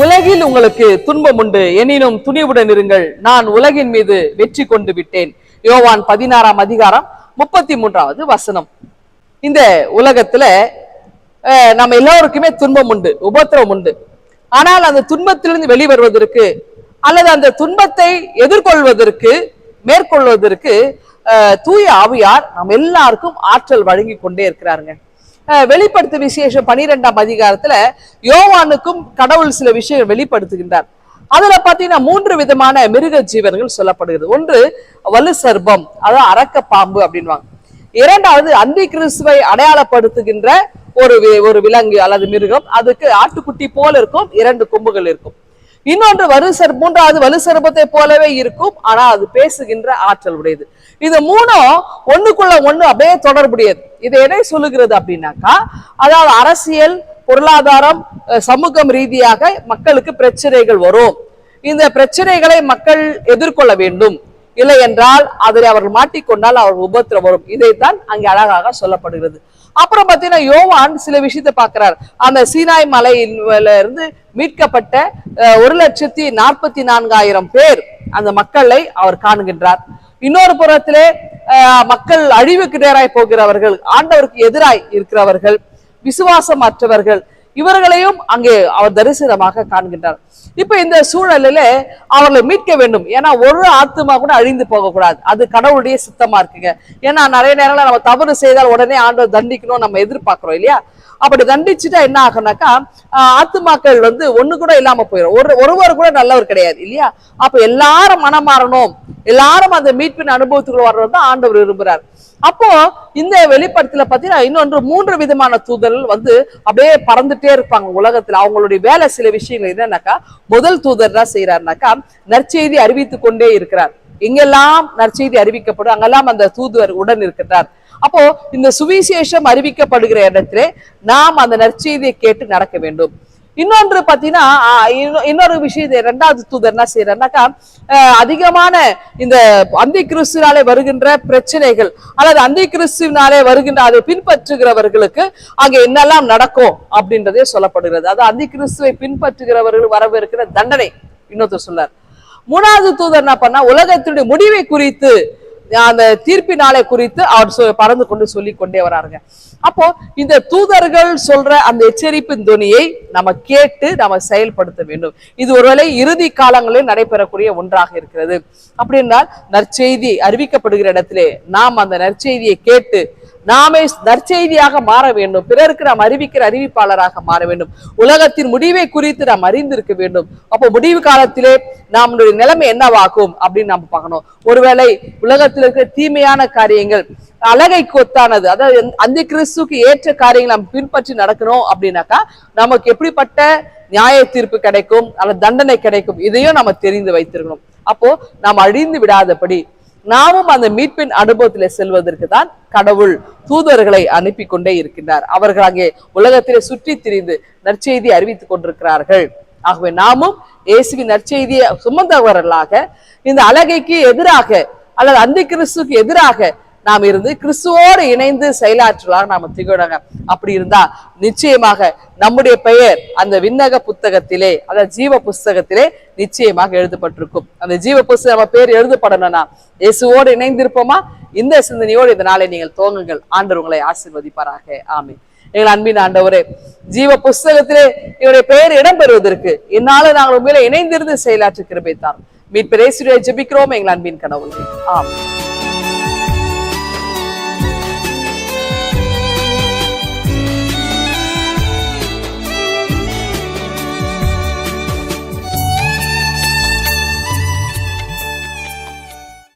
உலகில் உங்களுக்கு துன்பம் உண்டு. எனினும் துணிவுடன் இருங்கள். நான் உலகின் மீது வெற்றி கொண்டு விட்டேன். யோவான் பதினாறாம் அதிகாரம் முப்பத்தி மூன்றாவது வசனம். இந்த உலகத்துல அஹ், நம்ம எல்லோருக்குமே துன்பம் உண்டு உபத்திரவம் உண்டு. ஆனால் அந்த துன்பத்திலிருந்து வெளிவருவதற்கு அல்லது அந்த துன்பத்தை எதிர்கொள்வதற்கு மேற்கொள்வதற்கு அஹ், தூய ஆவியார் நம்ம எல்லாருக்கும் ஆற்றல் வழங்கி கொண்டே இருக்கிறாருங்க. வெளிப்படுத்து விசேஷம் பனிரெண்டாம் அதிகாரத்துல யோவானுக்கும் கடவுள் சில விஷயங்கள் வெளிப்படுத்துகின்றார். அதுல பாத்தீங்கன்னா மூன்று விதமான மிருக ஜீவன்கள் சொல்லப்படுகிறது. ஒன்று வலு சர்பம் அதாவது அரக்க பாம்பு அப்படின்வாங்க இரண்டாவது அந்தி கிறிஸ்துவை அடையாளப்படுத்துகின்ற ஒரு ஒரு விலங்கு அல்லது மிருகம். அதுக்கு ஆட்டுக்குட்டி போல இருக்கும் இரண்டு கொம்புகள் இருக்கும். இன்னொன்று வலுசர் மூன்றாவது வலுசர்பத்தை போலவே இருக்கும். ஆனா அது பேசுகின்ற ஆற்றல் உடையது. இது மூணும் ஒண்ணுக்குள்ள ஒண்ணு அப்படியே தொடர்புடையது. இது எதை சொல்லுகிறது அப்படின்னாக்கா அதாவது அரசியல் பொருளாதாரம் சமூகம் ரீதியாக மக்களுக்கு பிரச்சனைகள் வரும். இந்த பிரச்சனைகளை மக்கள் எதிர்கொள்ள வேண்டும். இல்லை என்றால் அதில் அவர்கள் மாட்டிக்கொண்டால் அவர்கள் உபத்திரம் வரும் இதைத்தான் அங்கே அழகாக சொல்லப்படுகிறது. அப்புறம் பார்த்தீங்கன்னா யோவான் சில விஷயத்தை பார்க்கிறார். அந்த சீனாய் மலையில இருந்து மீட்கப்பட்ட ஒரு லட்சத்தி நாற்பத்தி நான்காயிரம் பேர் அந்த மக்களை அவர் காணுகின்றார். இன்னொரு புறத்திலே மக்கள் அழிவுக்கு நேராய் போகிறவர்கள் ஆண்டவருக்கு எதிராய் இருக்கிறவர்கள் விசுவாசமற்றவர்கள் இவர்களையும் அங்கே அவர் தரிசனமாக காண்கின்றார். இப்ப இந்த சூழலில அவர்களை மீட்க வேண்டும். ஏன்னா ஒரு ஆத்துமா கூட அழிந்து போகக்கூடாது. அது கடவுளுடைய சித்தமா இருக்குங்க. ஏன்னா நிறைய நேரங்கள நம்ம தவறு செய்தால் உடனே ஆண்டவர் தண்டிக்கணும் நம்ம எதிர்பார்க்கிறோம் இல்லையா? அப்படி தண்டிச்சுட்டா என்ன ஆகுனாக்கா ஆத்துமாக்கள் வந்து ஒண்ணு கூட இல்லாம போயிடும் ஒரு ஒருவர் கூட நல்லவர் கிடையாது இல்லையா? அப்ப எல்லாரும் மனம் மாறணும் எல்லாரும் அந்த மீட்பின் அனுபவத்துக்குள்ள வர்றது தான் ஆண்டவர் விரும்புறார். அப்போ இந்த வெளிப்படத்துல பாத்தீங்கன்னா இன்னொன்று மூன்று விதமான தூதர்கள் வந்து அப்படியே பறந்துட்டே இருப்பாங்க உலகத்துல. அவங்களுடைய வேலை சில விஷயங்கள் என்னன்னாக்கா முதல் தூதர் என்ன செய்யறாருனாக்கா நற்செய்தி அறிவித்துக் கொண்டே இருக்கிறார். எங்கெல்லாம் நற்செய்தி அறிவிக்கப்படும். அங்கெல்லாம் அந்த தூதுவர் உடன் இருக்கிறார் அப்போ இந்த சுவிசேஷம் அறிவிக்கப்படுகிற இடத்திலே நாம் அந்த நற்செய்தியை கேட்டு நடக்க வேண்டும். இன்னொன்று பார்த்தீங்கன்னா இன்னொரு விஷயம் இரண்டாவது தூதர் என்ன செய்யறாருனாக்கா அதிகமான இந்த அந்தி கிறிஸ்துனாலே வருகின்ற பிரச்சனைகள் அல்லது அந்தி கிறிஸ்துவினாலே வருகின்ற அதை பின்பற்றுகிறவர்களுக்கு அங்க என்னெல்லாம் நடக்கும் அப்படின்றதே சொல்லப்படுகிறது. அது அந்தி கிறிஸ்துவை பின்பற்றுகிறவர்கள் வரவிருக்கிற தண்டனை இன்னொருத்தர் சொல்லார் மூணாவது தூதர் என்ன பண்ணா உலகத்தினுடைய முடிவை குறித்து அந்த தீர்ப்பினாலே குறித்து அவர் சொ- பறந்து கொண்டு சொல்லி கொண்டே வராருங்க. அப்போ இந்த தூதர்கள் சொல்ற அந்த எச்சரிப்பின் துணியை நம்ம கேட்டு நம்ம செயல்படுத்த வேண்டும். இது ஒருவேளை இறுதி காலங்களில் நடைபெறக்கூடிய ஒன்றாக இருக்கிறது. அப்படி என்றால் நற்செய்தி அறிவிக்கப்படுகிற இடத்திலே நாம் அந்த நற்செய்தியை கேட்டு நாமே நற்செய்தியாக மாற வேண்டும். பிறருக்கு நாம் அறிவிக்கிற அறிவிப்பாளராக மாற வேண்டும். உலகத்தின் முடிவை குறித்து நாம் அறிந்திருக்க வேண்டும். அப்போ முடிவு காலத்திலே நம்மளுடைய நிலைமை என்னவாகும் அப்படின்னு நம்ம பார்க்கணும். ஒருவேளை உலகத்தில் இருக்கிற தீமையான காரியங்கள் அழகை கொத்தானது அதாவது அந்த கிறிஸ்துக்கு ஏற்ற காரியங்கள் நாம் பின்பற்றி நடக்கணும் அப்படின்னாக்கா நமக்கு எப்படிப்பட்ட நியாய தீர்ப்பு கிடைக்கும் அல்லது தண்டனை கிடைக்கும் இதையும் நம்ம தெரிந்து வைத்திருக்கணும். அப்போ நாம் அழிந்து விடாதபடி நாமும் அந்த மீட்பின் அனுபவத்திலே செல்வதற்கு தான் கடவுள் தூதர்களை அனுப்பி கொண்டே இருக்கின்றார். அவர்கள் அங்கே உலகத்திலே சுற்றி திரிந்து நற்செய்தி அறிவித்துக் கொண்டிருக்கிறார்கள். ஆகவே நாமும் இயேசுவின் நற்செய்தியை சுமந்தவர்களாக இந்த அழகைக்கு எதிராக அல்லது அந்த கிறிஸ்துக்கு எதிராக நாம் இருந்து கிறிஸ்துவோடு இணைந்து செயலாற்றலாக நாம் திகழங்க. அப்படி இருந்தா நிச்சயமாக நம்முடைய பெயர் அந்த விண்ணக புத்தகத்திலே அதாவது ஜீவ புஸ்தகத்திலே நிச்சயமாக எழுதப்பட்டிருக்கும். அந்த ஜீவ புஸ்தகம் நம்ம பேர் எழுதப்படணும்னா இயேசுவோடு இணைந்திருப்போமா? இந்த சிந்தனையோடு இந்த நாளை நீங்கள் துவங்குங்கள். ஆண்டவர் உங்களை ஆசீர்வதிப்பாராக. ஆமே எங்கள் அன்பின் ஆண்டவரே ஜீவ புஸ்தகத்திலே இவருடைய பெயர் இடம்பெறுவதற்கு இந்நாள நாங்கள் உண்மையில இணைந்திருந்து செயலாற்று கிருபை தாரும் மீட்பரேசுடைய ஜபிக்கிறோம் எங்கள் அன்பின் கனவுகள் ஆமாம்